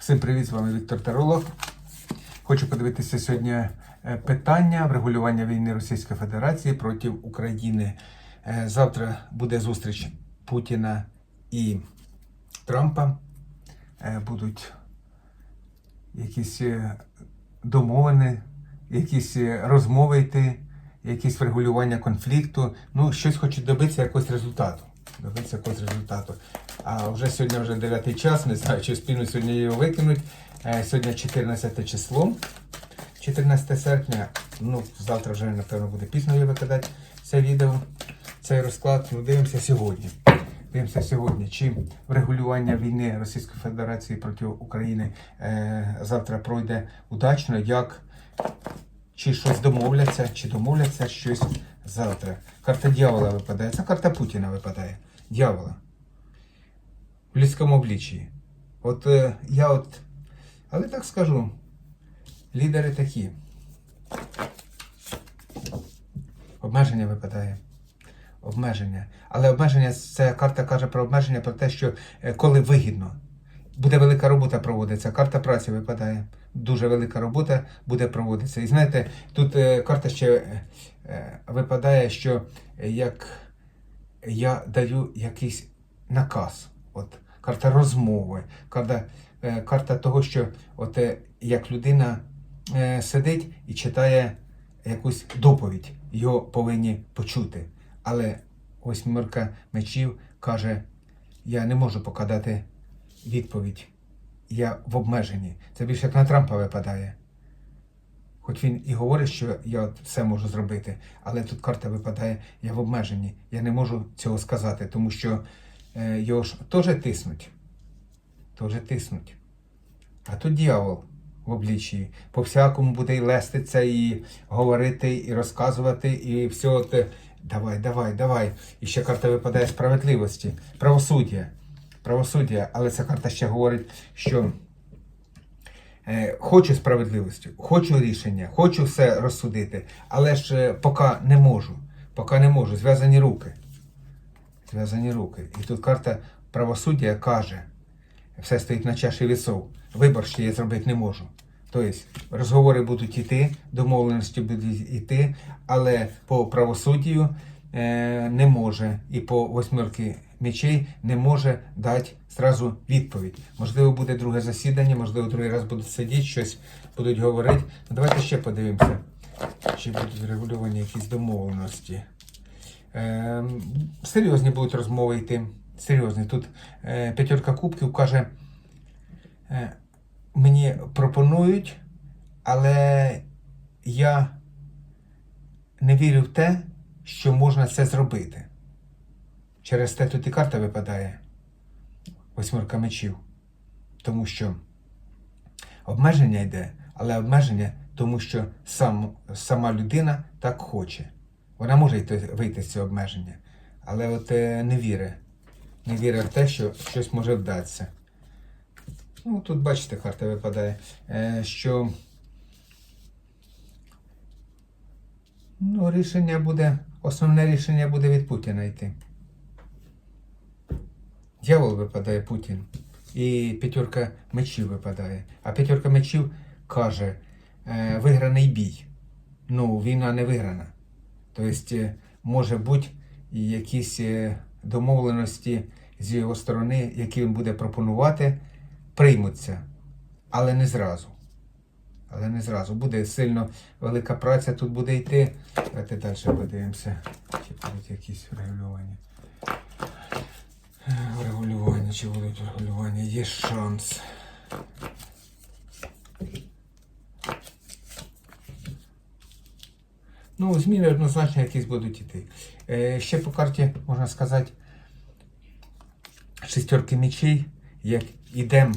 Всім привіт, з вами Віктор Таролог. Хочу подивитися сьогодні е, питання врегулювання війни Російської Федерації проти України. Е, Завтра буде зустріч Путіна і Трампа. Е, Будуть якісь домовини, якісь розмови йти, якісь врегулювання конфлікту. Ну, щось хочуть добитися якогось результату. Добитися результату. А вже сьогодні вже 9 час, не знаю, чи спільно сьогодні його викинуть. Е, Сьогодні 14 число, 14 серпня. Ну, завтра вже, напевно, буде пізно його викидати це відео, цей розклад. Ну, дивимося сьогодні. Дивимося сьогодні, чи врегулювання війни Російської Федерації проти України е, завтра пройде удачно, як чи щось домовляться, чи домовляться щось завтра. Карта дьявола випадає. Це карта Путіна випадає. Дьявола. В людському обличчі. От е, я от. Але так скажу. Лідери такі. Обмеження випадає. Обмеження. Але обмеження, це карта каже про обмеження, про те, що е, коли вигідно. Буде велика робота проводиться. Карта праці випадає. Дуже велика робота буде проводитися. І знаєте, тут е, карта ще е, випадає, що як я даю якийсь наказ. От карта розмови, карта, е, карта того, що от, е, як людина е, сидить і читає якусь доповідь, його повинні почути. Але восьмерка мечів каже: я не можу покладати відповідь. Я в обмеженні. Це більше як на Трампа випадає. Хоч він і говорить, що я все можу зробити, але тут карта випадає, я в обмеженні. Я не можу цього сказати, тому що е, його ж теж тиснуть. Теж тиснуть. А тут дьявол в обличчі. По всякому буде і леститься, і говорити, і розказувати, і все. От, е, давай, давай, давай. І ще карта випадає справедливості, правосуддя. Правосуддя, але ця карта ще говорить, що хочу справедливості, хочу рішення, хочу все розсудити, але ж е, поки не можу. Поки не можу. Зв'язані руки. Зв'язані руки. І тут карта правосуддя каже, все стоїть на чаші вісов. Вибор ще я зробити не можу. Тобто розговори будуть йти, домовленості будуть йти, але по правосуддю е, не може і по восьмерки мечей не може дати зразу відповідь. Можливо, буде друге засідання, можливо, другий раз будуть сидіти, щось будуть говорити. Ну, давайте ще подивимося, чи будуть регульовані якісь домовленості. Е, серйозні будуть розмови йти. Серйозні. Тут е, п'ятерка кубків каже, е, мені пропонують, але я не вірю в те, що можна це зробити. Через те тут і карта випадає восьмерка мечів. Тому що обмеження йде, але обмеження тому, що сам, сама людина так хоче. Вона може йти, вийти з цього обмеження, але от е, не вірить. Не вірить в те, що щось може вдатися. Ну, тут бачите, карта випадає, е, що ну, рішення буде, основне рішення буде від Путіна йти. Дьявол випадає Путін. І п'ятерка мечів випадає. А п'ятерка мечів каже, е, виграний бій. Ну, війна не виграна. Тобто, е, може бути якісь е, домовленості з його сторони, які він буде пропонувати, приймуться. Але не зразу. Але не зразу. Буде сильно велика праця тут буде йти. Давайте далі подивимося. Чи будуть якісь врегулювання. Врегулювання, чи будуть врегулювання? Є шанс. Ну, зміни однозначно якісь будуть іти. Е, ще по карті можна сказати шестерки мечей, як ідемо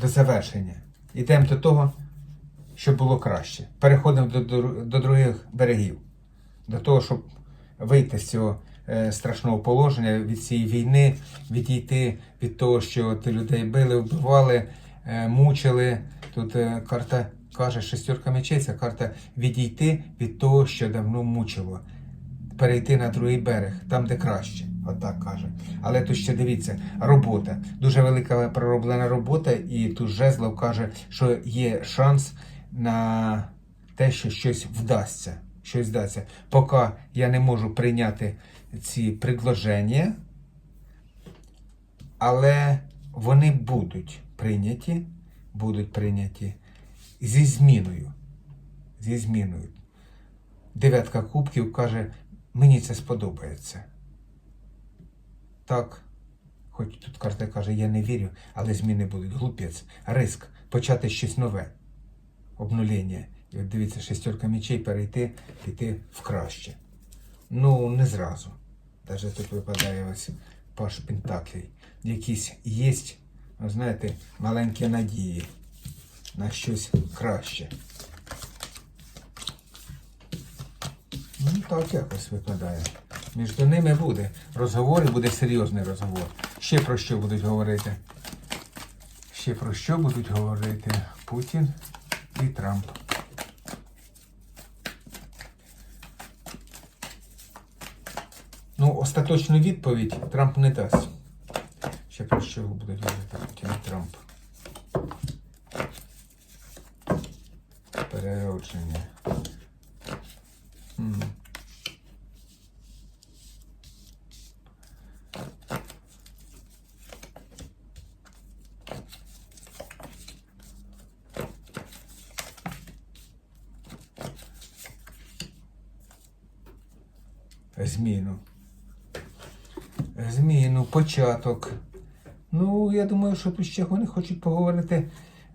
до завершення. Ідемо до того, щоб було краще. Переходимо до, до, до других берегів, до того, щоб вийти з цього страшного положення, від цієї війни, відійти від того, що ти людей били, вбивали, е, мучили. Тут е, карта каже, шестерка мечей, це карта відійти від того, що давно мучило. перейти на другий берег, там, де краще. Отак каже. Але тут ще дивіться, робота. Дуже велика пророблена робота, і тут Жезлов каже, що є шанс на те, що щось вдасться. Щось вдасться. Поки я не можу прийняти ці предложення, але вони будуть прийняті, будуть прийняті зі зміною. Зі зміною. Дев'ятка кубків каже, мені це сподобається. Так, хоч тут карта каже, я не вірю, але зміни будуть. Глупець, риск, почати щось нове. Обнулення. І от дивіться, шестерка мечей перейти, піти в краще. Ну, не зразу. Даже тут випадає ось паш Пентаклей. Якісь є, знаєте, маленькі надії на щось краще. Ну, так якось випадає. Між ними буде розговор і буде серйозний розговор. Ще про що будуть говорити? Ще про що будуть говорити Путін і Трамп. Ну, остаточну відповідь Трамп не дасть. Ще про що будуть говорити Трамп. Переродження. Зміну. Зміну, початок. Ну, я думаю, що тут ще вони хочуть поговорити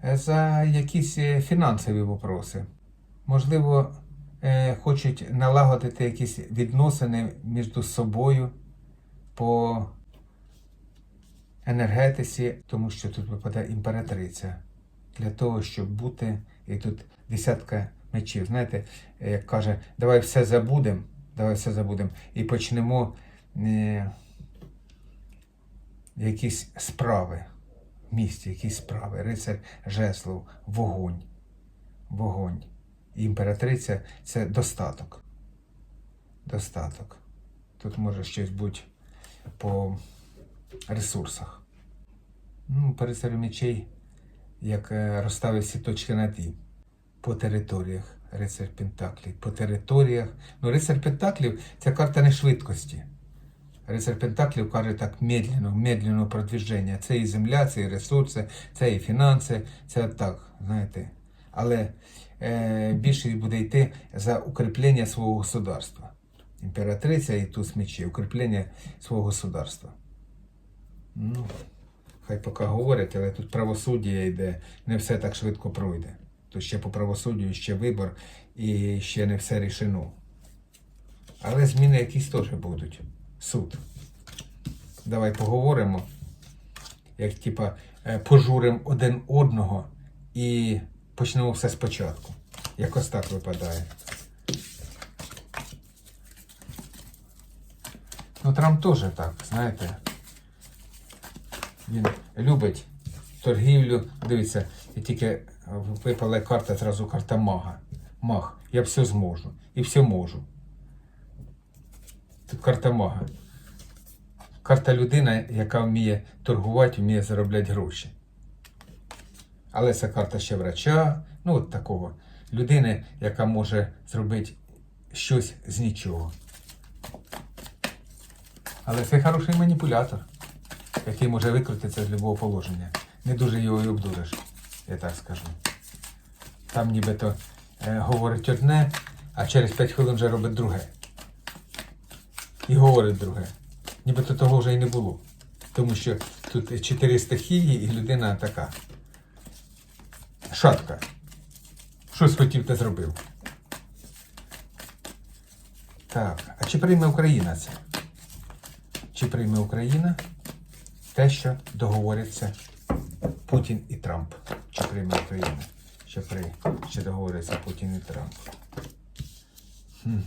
е, за якісь е, фінансові вопроси. Можливо, е, хочуть налагодити якісь відносини між собою по енергетиці, тому що тут випадає імператриця. Для того, щоб бути, і тут десятка мечів. Знаєте, як каже, давай все забудемо, давай все забудемо і почнемо якісь справи в місті, якісь справи. Рицар Жеслов, вогонь. Вогонь. Імператриця це достаток. Достаток. Тут може щось бути по ресурсах. Ну, рицарю мечей, як е, розставив всі точки над «і». По територіях. Рицар Пентаклів. По територіях. Ну, рицар Пентаклів це карта не швидкості. Пентаклів каже так медленно, медленно продвіження. Це і земля, це і ресурси, це і фінанси, це так, знаєте. Але е, більшість буде йти за укріплення свого государства. Імператриця і туз мечі, укріплення свого государства. Ну, хай поки говорять, але тут правосуддя йде, не все так швидко пройде. Тут ще по правосуддю ще вибор і ще не все рішено. Але зміни якісь теж будуть. Суд. Давай поговоримо. Як типа е, пожуримо один одного і почнемо все спочатку. Якось так випадає. Ну, Трамп теж так, знаєте. Він любить торгівлю. Дивіться, і тільки випала карта, зразу карта мага. Маг. Я все зможу. І все можу. Тут карта мага. Карта людина, яка вміє торгувати, вміє заробляти гроші. Але це карта ще врача, ну от такого. Людини, яка може зробити щось з нічого. Але це хороший маніпулятор, який може викрутитися з любого положення. Не дуже його і обдуриш, я так скажу. Там нібито е, говорить одне, а через 5 хвилин вже робить друге. І говорить друге. Нібито того вже й не було. Тому що тут чотири стихії і людина така. Шатка. Щось хотів та зробив. Так, а чи прийме Україна це? Чи прийме Україна те, що договоряться Путін і Трамп? Чи прийме Україна? Що, при... що договоряться Путін і Трамп? Хм.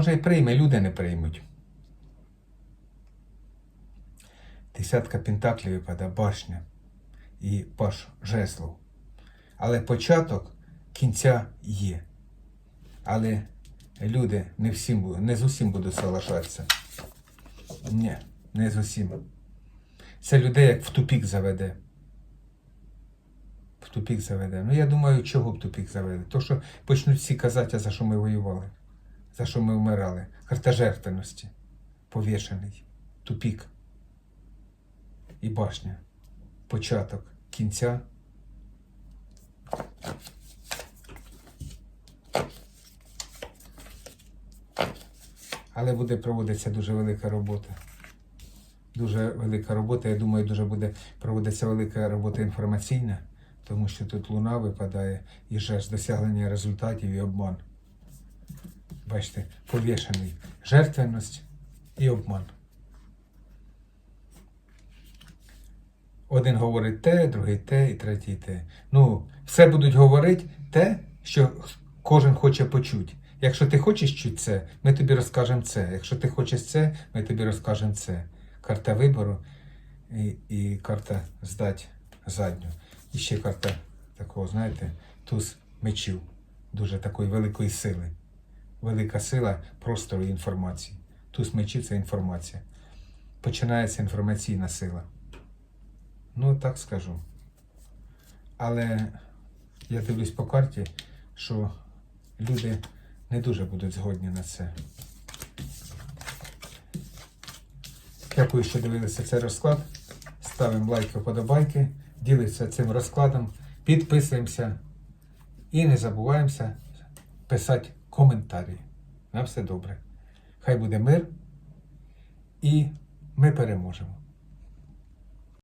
Може і прийме, люди не приймуть. Десятка пентаклів випадає башня. і паш жеслов. Але початок кінця є. Але люди не всім не з усім будуть соглашатися. Ні, не з усім. Це людей як в тупік заведе. В тупік заведе. Ну я думаю, чого в тупік заведе? То, що почнуть всі казати, а за що ми воювали, за що ми вмирали. Карта жертвеності. Повішений. Тупік. І башня. Початок кінця. Але буде проводитися дуже велика робота. Дуже велика робота. Я думаю, дуже буде проводитися велика робота інформаційна, тому що тут луна випадає і ж досягнення результатів і обман. Бачите, повішений. Жертвеність і обман. Один говорить те, другий те і третій те. Ну, все будуть говорити те, що кожен хоче почути. Якщо ти хочеш чути це, ми тобі розкажемо це. Якщо ти хочеш це, ми тобі розкажемо це. Карта вибору і, і карта здать задню. І ще карта такого, знаєте, туз мечів. Дуже такої великої сили. Велика сила простору інформації. Туз мечів це інформація. Починається інформаційна сила. Ну, так скажу. Але я дивлюсь по карті, що люди не дуже будуть згодні на це. Дякую, що дивилися цей розклад. Ставимо лайки, вподобайки, ділимося цим розкладом, підписуємося і не забуваємося писати коментарі. На все добре. Хай буде мир і ми переможемо.